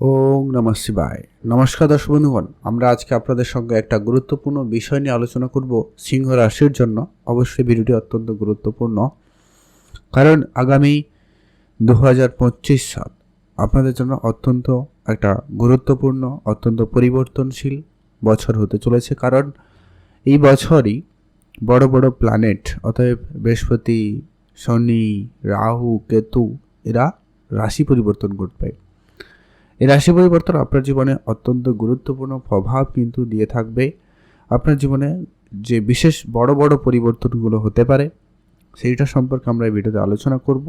ওং নমঃ শিবায়। নমস্কার দর্শক বন্ধুগণ, আমরা আজকে আপনাদের সঙ্গে একটা গুরুত্বপূর্ণ বিষয় নিয়ে আলোচনা করব সিংহ রাশির জন্য। অবশ্যই ভিডিওটি অত্যন্ত গুরুত্বপূর্ণ, কারণ আগামী দু হাজার পঁচিশ সাল আপনাদের জন্য অত্যন্ত একটা গুরুত্বপূর্ণ, অত্যন্ত পরিবর্তনশীল বছর হতে চলেছে। কারণ এই বছরই বড় বড় প্ল্যানেট অতএব বৃহস্পতি, শনি, রাহু, কেতু, এরা রাশি পরিবর্তন করবে এই রাশি পরিবর্তন আপনার জীবনে অত্যন্ত গুরুত্বপূর্ণ প্রভাব কিন্তু দিয়ে থাকবে। আপনার জীবনে যে বিশেষ বড় বড় পরিবর্তনগুলো হতে পারে, সেইটা সম্পর্কে আমরা এই ভিডিওতে আলোচনা করব।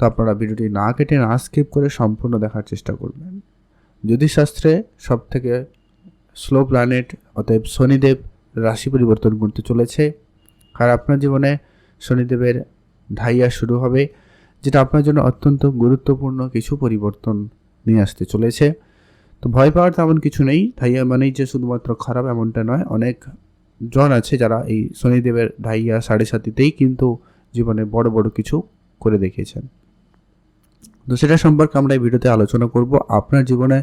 তো আপনারা ভিডিওটি না কেটে, না স্কিপ করে সম্পূর্ণ দেখার চেষ্টা করবেন। জ্যোতিষশাস্ত্রে সব থেকে স্লো প্ল্যানেট অতএব শনিদেব রাশি পরিবর্তন করতে চলেছে। আর আপনার জীবনে শনিদেবের ঢাইয়া শুরু হবে, যেটা আপনার জন্য অত্যন্ত গুরুত্বপূর্ণ কিছু পরিবর্তন। নিয়ে আসতে চলেছে। তো ভয় পাওয়ার তেমন কিছু নেই। ঢাইয়া মানেই যে শুধুমাত্র খারাপ এমনটা নয়, অনেক জন আছে যারা এই শনিদেবের ঢাইয়া সাড়ে সাতিতেই কিন্তু জীবনে বড় বড় কিছু করে দেখিয়েছেন। তো সেটা সম্পর্কে আমরা এই ভিডিওতে আলোচনা করব। আপনার জীবনে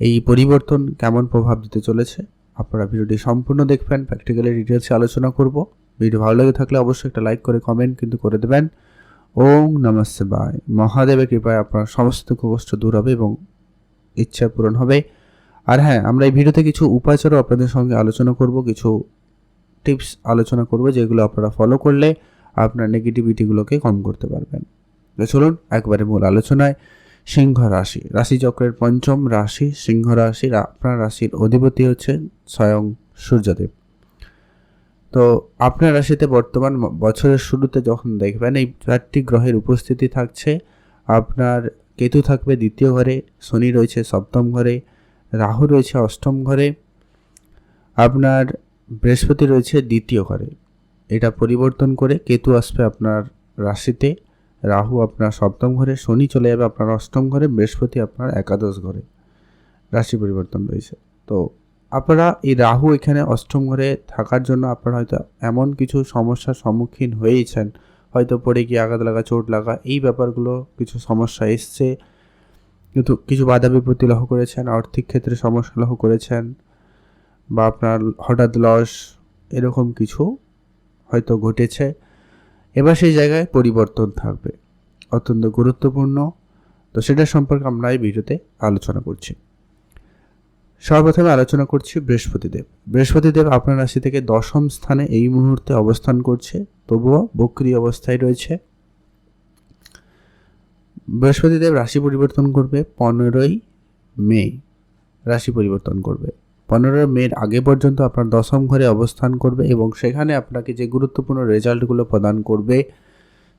এই পরিবর্তন কেমন প্রভাব দিতে চলেছে? আপনারা ভিডিওটি সম্পূর্ণ দেখবেন প্র্যাকটিক্যালি ডিটেলসে আলোচনা করব। ভিডিও ভালো লেগে থাকলে অবশ্যই একটা লাইক করে কমেন্ট কিন্তু করে দেবেন। ওং নমঃ শিবায়। মহাদেবের কৃপায় আপনার সমস্ত কষ্ট দূর হবে এবং ইচ্ছা পূরণ হবে। আর হ্যাঁ আমরা এই ভিডিওতে কিছু উপাচারও আপনাদের সঙ্গে আলোচনা করব, কিছু টিপস আলোচনা করব, যেগুলো আপনারা ফলো করলে আপনার নেগেটিভিটিগুলোকে কম করতে পারবেন। চলুন, একবারে মূল আলোচনায়। সিংহ রাশি। রাশিচক্রের পঞ্চম রাশি, সিংহ রাশির আপনার রাশির অধিপতি হচ্ছেন স্বয়ং সূর্যদেব। তো আপনার রাশিতে বর্তমান বছরের শুরুতে যখন দেখবেন এই চারটি গ্রহের উপস্থিতি থাকছে, আপনার কেতু থাকবে দ্বিতীয় ঘরে, শনি রয়েছে সপ্তম ঘরে, রাহু রয়েছে অষ্টম ঘরে, আপনার বৃহস্পতি রয়েছে দ্বিতীয় ঘরে। এটা পরিবর্তন করে কেতু আসবে আপনার রাশিতে, রাহু আপনার সপ্তম ঘরে, শনি চলে যাবে আপনার অষ্টম ঘরে, বৃহস্পতি আপনার একাদশ ঘরে। রাশি পরিবর্তন রয়েছে। তো আপনারা এই রাহু এখানে অষ্টম ঘরে থাকার জন্য আপনারা হয়তো এমন কিছু সমস্যার সম্মুখীন হয়েইছেন। হয়তো পড়ে গিয়ে আঘাত লাগা, চোট লাগা, এই ব্যাপারগুলো কিছু সমস্যা এসছে। কিন্তু কিছু বাধা বিপত্তি লক্ষ করেছেন, আর্থিক ক্ষেত্রে সমস্যা লক্ষ্য করেছেন বা আপনার হঠাৎ লস, এরকম কিছু হয়তো ঘটেছে। এবার সেই জায়গায় পরিবর্তন থাকবে। অত্যন্ত গুরুত্বপূর্ণ। তো সেটা সম্পর্কে আমরা এই ভিডিওতে আলোচনা করছি। সর্বপ্রথমে আলোচনা করছি বৃহস্পতিদেব। বৃহস্পতিদেব আপনার রাশি থেকে দশম স্থানে এই মুহূর্তে অবস্থান করছে, তবুও বক্রি অবস্থায় রয়েছে। বৃহস্পতিদেব রাশি পরিবর্তন করবে পনেরোই মে। রাশি পরিবর্তন করবে। পনেরোই মের আগে পর্যন্ত আপনার দশম ঘরে অবস্থান করবে এবং সেখানে আপনাকে যে গুরুত্বপূর্ণ রেজাল্টগুলো প্রদান করবে,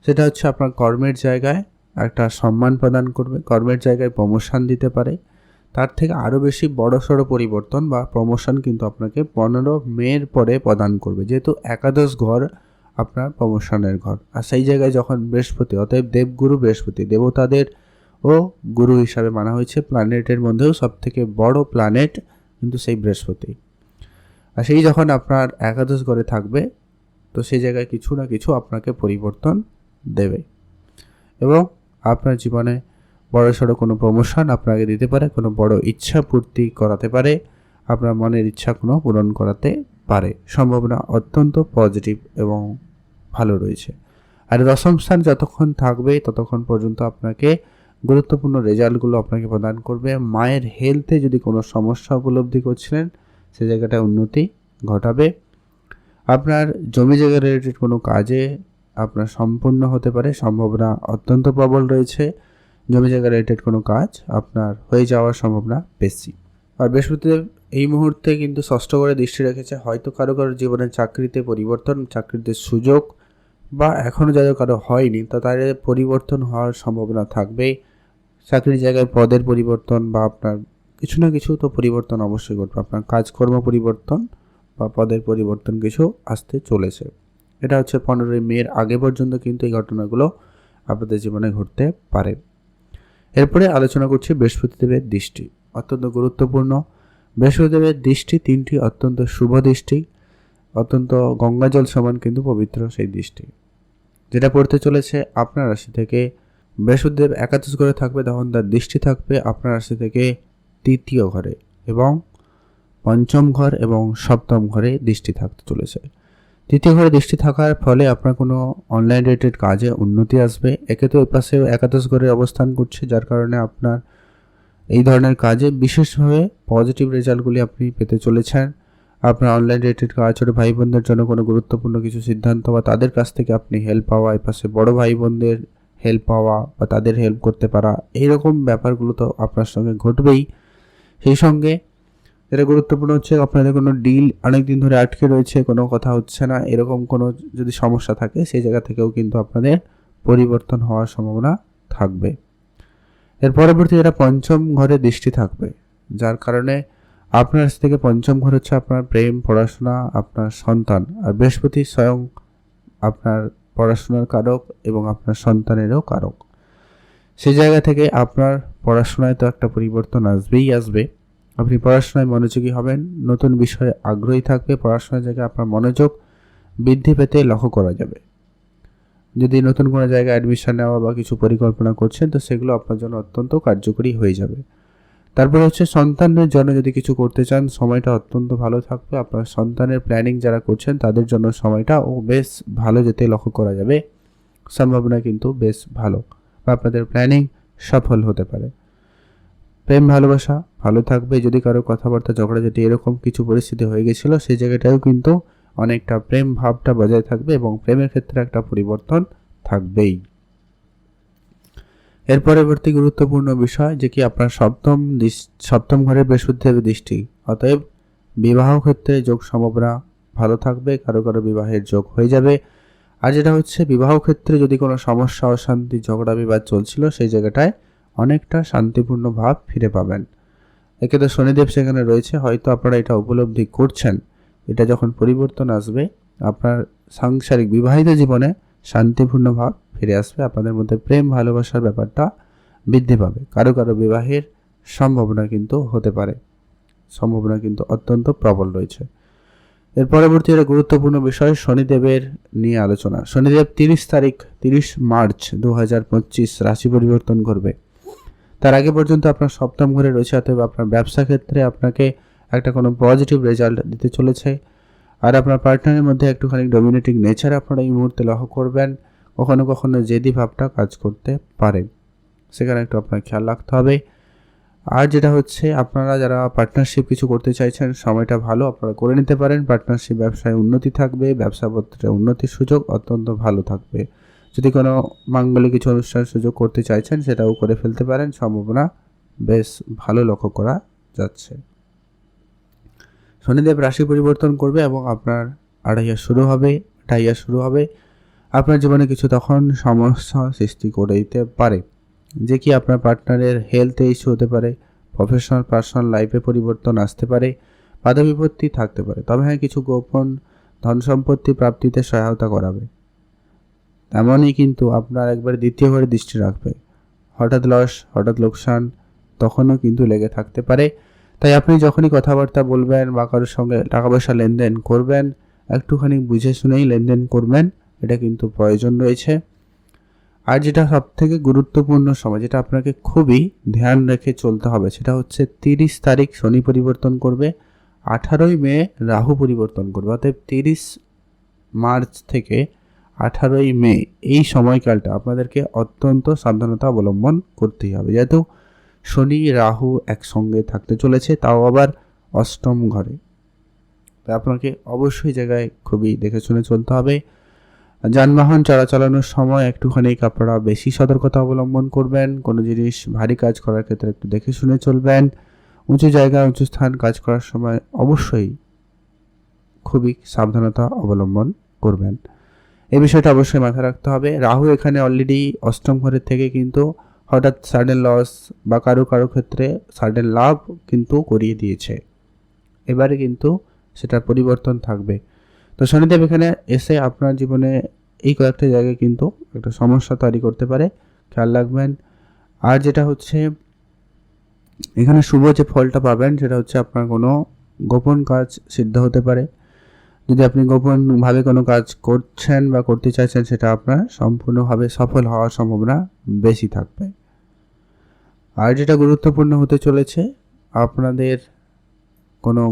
সেটা হচ্ছে আপনার কর্মের জায়গায় একটা সম্মান প্রদান করবে, কর্মের জায়গায় প্রমোশন দিতে পারে। তার থেকে আরও বেশি বড়সড় পরিবর্তন বা প্রমোশন কিন্তু আপনাকে পনেরো মের পরে প্রদান করবে। যেহেতু একাদশ ঘর আপনার প্রমোশনের ঘর। আর সেই জায়গায় যখন বৃহস্পতি, অতএব দেবগুরু বৃহস্পতি, দেবতাদের ও গুরু হিসাবে মানা হয়েছে প্ল্যানেটের মধ্যেও সবথেকে বড় প্ল্যানেট কিন্তু সেই বৃহস্পতি। আর সেই যখন আপনার একাদশ ঘরে থাকবে, তো সেই জায়গায় কিছু না কিছু আপনাকে পরিবর্তন দেবে। এবং আপনার জীবনে বড় সড়ো কোনো প্রমোশন আপনাকে দিতে পারে, কোনো বড় ইচ্ছা পূর্তি করাতে পারে, আপনার মনের ইচ্ছা কোনো পূরণ করাতে পারে। সম্ভাবনা অত্যন্ত পজিটিভ এবং ভালো রয়েছে। আর দশম স্থান যতক্ষণ থাকবে, ততক্ষণ পর্যন্ত আপনাকে গুরুত্বপূর্ণ রেজাল্টগুলো আপনাকে প্রদান করবে। মায়ের হেলথে যদি কোনো সমস্যা উপলব্ধি করছিলেন, সে জায়গাটা উন্নতি ঘটাবে। আপনার জমি জায়গা রিলেটেড কোনো কাজে আপনার সম্পূর্ণ হতে পারে। সম্ভাবনা অত্যন্ত প্রবল রয়েছে। জমি জায়গা রিলেটেড কোনো কাজ আপনার হয়ে যাওয়ার সম্ভাবনা বেশি। আর বৃহস্পতিদেব এই মুহূর্তে কিন্তু ষষ্ঠ করে দৃষ্টি রেখেছে, হয়তো কারও কারও জীবনে চাকরিতে পরিবর্তন, চাকরিতে সুযোগ বা এখনও যাদের কারও হয়নি, তা তাদের পরিবর্তন হওয়ার সম্ভাবনা থাকবে। চাকরির জায়গায় পদের পরিবর্তন বা আপনার কিছু না কিছু তো পরিবর্তন অবশ্যই ঘটবে। আপনার কাজকর্ম পরিবর্তন বা পদের পরিবর্তন কিছু আসতে চলেছে। এটা হচ্ছে পনেরোই মের আগে পর্যন্ত কিন্তু এই ঘটনাগুলো আপনাদের জীবনে ঘটতে পারে। এরপরে আলোচনা করছি বৃহস্পতিদেবের দৃষ্টি, অত্যন্ত গুরুত্বপূর্ণ। বৃহস্পতিদেবের দৃষ্টি তিনটি, অত্যন্ত শুভ দৃষ্টি, অত্যন্ত গঙ্গাজল সমান কিন্তু পবিত্র সেই দৃষ্টি। যেটা পড়তে চলেছে আপনার রাশি থেকে, বৃহস্পতিদেব একাদশ ঘরে থাকবে, তখন তার দৃষ্টি থাকবে আপনার রাশি থেকে তৃতীয় ঘরে এবং পঞ্চম ঘর এবং সপ্তম ঘরে দৃষ্টি থাকতে চলেছে। তৃতীয় ঘরে দৃষ্টি থাকার ফলে আপনার কোনো অনলাইন রিলেটেড কাজে উন্নতি আসবে। একে তো ওই পাশে একাদশ ঘরে অবস্থান করছে, যার কারণে আপনার এই ধরনের কাজে বিশেষভাবে পজিটিভ রেজাল্টগুলি আপনি পেতে চলেছেন। আপনার অনলাইন রিলেটেড কাজ ছোটো ভাই বোনদের জন্য কোনো গুরুত্বপূর্ণ কিছু সিদ্ধান্ত বা তাদের কাছ থেকে আপনি হেল্প পাওয়া এই পাশে বড় ভাই বোনদের হেল্প পাওয়া বা তাদের হেল্প করতে পারা, এইরকম ব্যাপারগুলো তো আপনার সঙ্গে ঘটবেই। সেই সঙ্গে এটা গুরুত্বপূর্ণ হচ্ছে আপনাদের কোনো ডিল অনেক দিন ধরে আটকে রয়েছে, কোনো কথা হচ্ছে না, এরকম কোনো যদি সমস্যা থাকে সেই জায়গা থেকেও কিন্তু আপনাদের পরিবর্তন হওয়ার সম্ভাবনা থাকবে। এর পরবর্তী এটা পঞ্চম ঘরে দৃষ্টি থাকবে, যার কারণে আপনার থেকে পঞ্চম ঘর হচ্ছে আপনার প্রেম, পড়াশোনা, আপনার সন্তান, আর বৃহস্পতি স্বয়ং আপনার পড়াশোনার কারক এবং আপনার সন্তানেরও কারক। সেই জায়গা থেকে আপনার পড়াশোনায় তো একটা পরিবর্তন আসবেই আসবে। আপনি পড়াশোনায় মনোযোগী হবেন, নতুন বিষয়ে আগ্রহী থাকবে, পড়াশোনার জায়গায় আপনার মনোযোগ বৃদ্ধি পেতে লক্ষ্য করা যাবে। যদি নতুন কোনো জায়গায় অ্যাডমিশন নেওয়া বা কিছু পরিকল্পনা করছেন, তো সেগুলো আপনার জন্য অত্যন্ত কার্যকরী হয়ে যাবে। তারপরে হচ্ছে সন্তানের জন্য যদি কিছু করতে চান, সময়টা অত্যন্ত ভালো থাকবে। আপনার সন্তানের প্ল্যানিং যারা করছেন, তাদের জন্য সময়টা ও বেশ ভালো যেতে লক্ষ্য করা যাবে। সম্ভাবনা কিন্তু বেশ ভালো বা আপনাদের প্ল্যানিং সফল হতে পারে। প্রেম, ভালোবাসা, ভালো থাকবে যদি কারও কথাবার্তা ঝগড়াঝাটি এরকম কিছু পরিস্থিতি হয়ে গেছিল সেই জায়গাটাও কিন্তু অনেকটা প্রেম ভাবটা বজায় থাকবে এবং প্রেমের ক্ষেত্রে একটা পরিবর্তন থাকবেই। এর পরবর্তী গুরুত্বপূর্ণ বিষয় যে কি আপনার সপ্তম সপ্তম ঘরের বৃহস্পতিদেবের দৃষ্টি। অতএব বিবাহ ক্ষেত্রে যোগ সম্ভাবনা ভালো থাকবে, কারও কারও বিবাহের যোগ হয়ে যাবে। আর যেটা হচ্ছে, বিবাহ ক্ষেত্রে যদি কোনো সমস্যা, অশান্তি, ঝগড়া, বিবাদ চলছিল, সেই জায়গাটায় অনেকটা শান্তিপূর্ণ ভাব ফিরে পাবেন। একে তো শনিদেব সেখানে রয়েছে, হয়তো আপনারা এটা উপলব্ধি করছেন। এটা যখন পরিবর্তন আসবে, আপনার সাংসারিক বিবাহিত জীবনে শান্তিপূর্ণ ভাব ফিরে আসবে, আপনাদের মধ্যে প্রেম, ভালোবাসার ব্যাপারটা বৃদ্ধি পাবে। কারও কারও বিবাহের সম্ভাবনা কিন্তু হতে পারে। সম্ভাবনা কিন্তু অত্যন্ত প্রবল রয়েছে। এর পরবর্তী একটা গুরুত্বপূর্ণ বিষয় শনিদেবের নিয়ে আলোচনা। শনিদেব তিরিশ তারিখ, তিরিশ মার্চ দু হাজার পঁচিশ রাশি পরিবর্তন করবে। তার আগে পর্যন্ত আপনার সপ্তম ঘরে রয়েছে, অতএব আপনার ব্যবসা ক্ষেত্রে আপনাকে একটা কোনো পজিটিভ রেজাল্ট দিতে চলেছে। আর আপনার পার্টনারের মধ্যে একটুখানি ডমিনেটিং নেচার আপনারা এই মুহূর্তে লক্ষ্য করবেন, কখনো কখনো জেদি ভাবটা কাজ করতে পারে। সেখানে একটু আপনার খেয়াল রাখতে হবে। আর যেটা হচ্ছে, আপনারা যারা পার্টনারশিপ কিছু করতে চাইছেন, সময়টা ভালো, আপনারা করে নিতে পারেন। পার্টনারশিপ ব্যবসায় উন্নতি থাকবে, ব্যবসাপত্রে উন্নতির সুযোগ অত্যন্ত ভালো থাকবে। যদি কোনো মাঙ্গলিক কিছু অনুষ্ঠান সুযোগ করতে চাইছেন, সেটাও করে ফেলতে পারেন। সম্ভাবনা বেশ ভালো লক্ষ্য করা যাচ্ছে। শনিদেব রাশি পরিবর্তন করবে এবং আপনার আড়াইয়া শুরু হবে ঢাইয়া শুরু হবে। আপনার জীবনে কিছু তখন সমস্যা সৃষ্টি করে দিতে পারে। যে কি আপনার পার্টনারের হেলথে ইস্যু হতে পারে প্রফেশনাল পার্সোনাল লাইফে পরিবর্তন আসতে পারে, বাধা বিপত্তি থাকতে পারে। তবে হ্যাঁ কিছু গোপন ধন সম্পত্তি প্রাপ্তিতে সহায়তা করাবে। তেমনই কিন্তু আপনার একবার দ্বিতীয় ঘরে দৃষ্টি রাখবে। হঠাৎ লস, হঠাৎ লোকসান, তখনও কিন্তু লেগে থাকতে পারে। তাই আপনি যখনই কথাবার্তা বলবেন বা কারোর সঙ্গে টাকা পয়সা লেনদেন করবেন, একটুখানি বুঝে শুনেই লেনদেন করবেন, এটা কিন্তু প্রয়োজন রয়েছে। আর যেটা সব থেকে গুরুত্বপূর্ণ সময়, যেটা আপনাকে খুবই ধ্যান রেখে চলতে হবে, সেটা হচ্ছে তিরিশ তারিখ শনি পরিবর্তন করবে, আঠারোই মে রাহু পরিবর্তন করবে। অতএব তিরিশ মার্চ থেকে আঠারোই মে এই সময়কালটা আপনাদেরকে অত্যন্ত সাবধানতা অবলম্বন করতেই হবে। যেহেতু শনি, রাহু একসঙ্গে থাকতে চলেছে, তাও আবার অষ্টম ঘরে। তাই আপনাকে অবশ্যই জায়গায় খুবই দেখে শুনে চলতে হবে। যানবাহন চলাচলানোর সময় একটুখানি আপনারা বেশি সতর্কতা অবলম্বন করবেন, কোনো জিনিস ভারী কাজ করার ক্ষেত্রে একটু দেখে শুনে চলবেন। উঁচু জায়গা উঁচু স্থান কাজ করার সময় অবশ্যই খুবই সাবধানতা অবলম্বন করবেন। এই বিষয়টা অবশ্যই মাথায় রাখতে হবে। রাহু এখানে অলরেডি অষ্টম ঘরের থেকে কিন্তু হঠাৎ সাডেন লস বা কারও কারও ক্ষেত্রে সাডেন লাভ কিন্তু করিয়ে দিয়েছে। এবারে কিন্তু সেটার পরিবর্তন থাকবে। তো শনিদেব এখানে এসে আপনার জীবনে এই কয়েকটা জায়গায় কিন্তু একটা সমস্যা তৈরি করতে পারে। খেয়াল রাখবেন। আর যেটা হচ্ছে, এখানে শুভ যে ফলটা পাবেন, সেটা হচ্ছে আপনার কোনো গোপন কাজ সিদ্ধ হতে পারে। যদি আপনি গোপনভাবে কোনো কাজ করছেন বা করতে চাইছেন, সেটা আপনার সম্পূর্ণভাবে সফল হওয়ার সম্ভাবনা বেশি থাকবে। আর যেটা গুরুত্বপূর্ণ হতে চলেছে, আপনাদের কোনো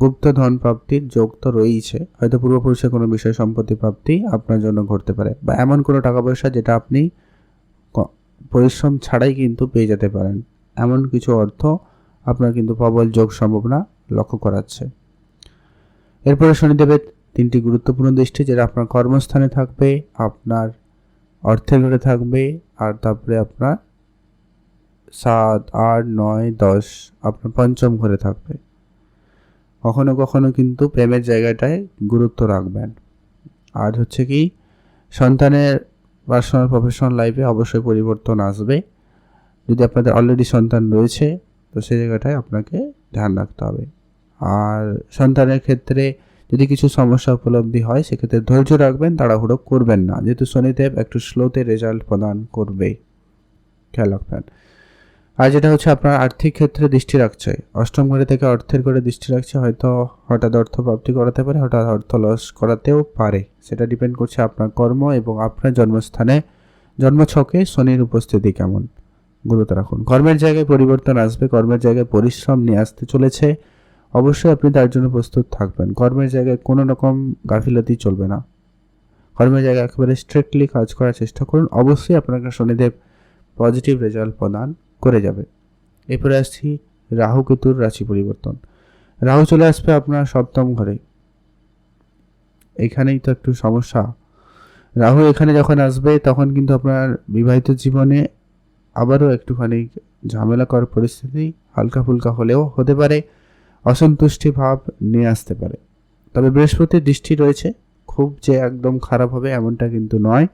গুপ্ত ধন প্রাপ্তির যোগ তো রয়েছে হয়তো পূর্বপুরুষের কোনো বিষয় সম্পত্তি প্রাপ্তি আপনার জন্য ঘটতে পারে বা এমন কোনো টাকা পয়সা যেটা আপনি পরিশ্রম ছাড়াই কিন্তু পেয়ে যেতে পারেন। এমন কিছু অর্থ আপনার কিন্তু প্রবল যোগ সম্ভাবনা লক্ষ্য করাচ্ছে। এরপরে শনিদেবের তিনটি গুরুত্বপূর্ণ দৃষ্টি, যেটা আপনার কর্মস্থানে থাকবে, আপনার অর্থের ঘরে থাকবে, আর তারপরে আপনার সাত, আট, নয়, দশ, আপনার পঞ্চম ঘরে থাকবে। কখনো কখনো কিন্তু প্রেমের জায়গাটায় গুরুত্ব রাখবেন। আর হচ্ছে কি, সন্তানের পার্সোনাল প্রফেশনাল লাইফে অবশ্যই পরিবর্তন আসবে। যদি আপনাদের অলরেডি সন্তান রয়েছে, তো সেই জায়গাটায় আপনাকে ধ্যান রাখতে হবে। আর সন্তানের ক্ষেত্রে যদি কিছু সমস্যা উপলব্ধি হয়, সেক্ষেত্রে ধৈর্য রাখবেন, তাড়াহুড়ো করবেন না। যেহেতু শনিদেব একটু স্লোতে রেজাল্ট প্রদান করবে। খেয়াল রাখবেন। আর যেটা হচ্ছে, আপনার আর্থিক ক্ষেত্রে দৃষ্টি রাখছে। অষ্টম ঘরে থেকে অর্থের করে দৃষ্টি রাখছে, হয়তো হঠাৎ অর্থ প্রাপ্তি করাতে পারে, হঠাৎ অর্থ লস করাতেও পারে। সেটা ডিপেন্ড করছে আপনার কর্ম এবং আপনার জন্মস্থানে। জন্মছকে শনির উপস্থিতি কেমন? গুরুত্ব রাখুন। কর্মের জায়গায় পরিবর্তন আসবে, কর্মের জায়গায় পরিশ্রম নিয়ে আসতে চলেছে। অবশ্যই আপনি তার জন্য প্রস্তুত থাকবেন। কর্মের জায়গায় কোনো রকম গাফিলতি চলবে না। কর্মের জায়গায় একেবারে স্ট্রিক্টলি কাজ করার চেষ্টা করুন। অবশ্যই আপনাকে শনিদেব পজিটিভ রেজাল্ট প্রদান করে যাবে। এরপরে আসছি রাহু কেতুর রাশি পরিবর্তন। রাহু চলে আসবে আপনার সপ্তম ঘরে। এখানেই তো একটু সমস্যা। রাহু এখানে যখন আসবে, তখন কিন্তু আপনার বিবাহিত জীবনে আবারও একটুখানি ঝামেলা করার পরিস্থিতি হালকা ফুলকা হলেও হতে পারে। অসন্তুষ্টি ভাব নিয়ে আসতে পারে। তবে বৃহস্পতির দৃষ্টি রয়েছে, খুব যে একদম খারাপ হবে এমনটা কিন্তু নয়।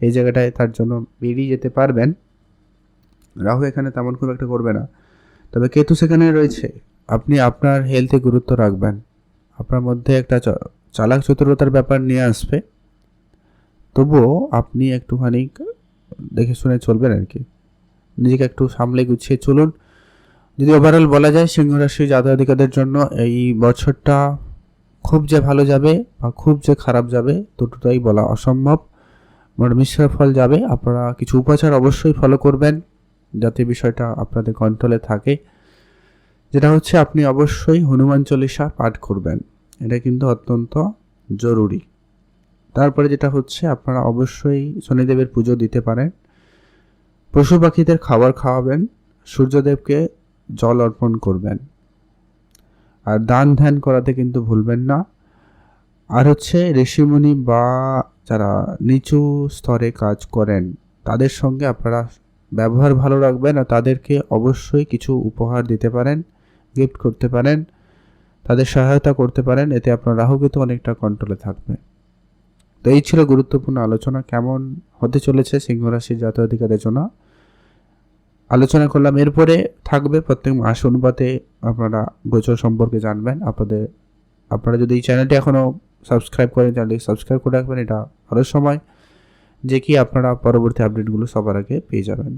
এই জায়গাটায় তার জন্য বেরিয়ে যেতে পারবেন। রাহু এখানে তেমন খুব একটা করবে না। তবে কেতু সেখানে রয়েছে। আপনি আপনার হেলথে গুরুত্ব রাখবেন। আপনার মধ্যে একটা চালাক চতুরতার ব্যাপার নিয়ে আসবে। তবুও আপনি একটুখানি দেখে শুনে চলবেন আর কি। নিজেকে একটু সামলে গুছিয়ে চলুন। যদি ওভারঅল বলা যায়, সিংহ রাশি জাতকাদের জন্য এই বছরটা খুব যে ভালো যাবে বা খুব যে খারাপ যাবে, দুটোটাই বলা অসম্ভব। মিশ্র ফল যাবে। আপনারা কিছু উপাচার অবশ্যই ফলো করবেন যাতে বিষয়টা আপনাদের কন্ট্রোলে থাকে। যেটা হচ্ছে, আপনি অবশ্যই হনুমান চল্লিশা পাঠ করবেন। এটা কিন্তু অত্যন্ত জরুরি। তারপরে যেটা হচ্ছে, আপনারা অবশ্যই শনিদেবের পুজো দিতে পারেন। পশু পাখিদের খাবার খাওয়াবেন। সূর্যদেবকে জল অর্পণ করবেন। আর দান ধ্যান করাতে কিন্তু ভুলবেন না। আর হচ্ছে ঋষিমুনি বা যারা নিচু স্তরে কাজ করেন, তাদের সঙ্গে আপনারা ব্যবহার ভালো রাখবেন আর তাদেরকে অবশ্যই কিছু উপহার দিতে পারেন গিফট করতে পারেন, তাদের সহায়তা করতে পারেন, এতে আপনার রাহু কিন্তু অনেকটা কন্ট্রোলে থাকবে। তো এই ছিল গুরুত্বপূর্ণ আলোচনা। কেমন হতে চলেছে সিংহ রাশির জাতীয় অধিকারের জন্য? আলোচনা করলাম। এরপরে থাকবে প্রত্যেক মাস অনুপাতে আপনারা গোচর সম্পর্কে জানবেন। আপনাদের, আপনারা যদি এই চ্যানেলটি এখনও সাবস্ক্রাইব করেন তাহলে সাবস্ক্রাইব করে রাখবেন। এটা ভালো সময়, যে কি আপনারা পরবর্তী আপডেটগুলো সবার আগে পেয়ে যাবেন।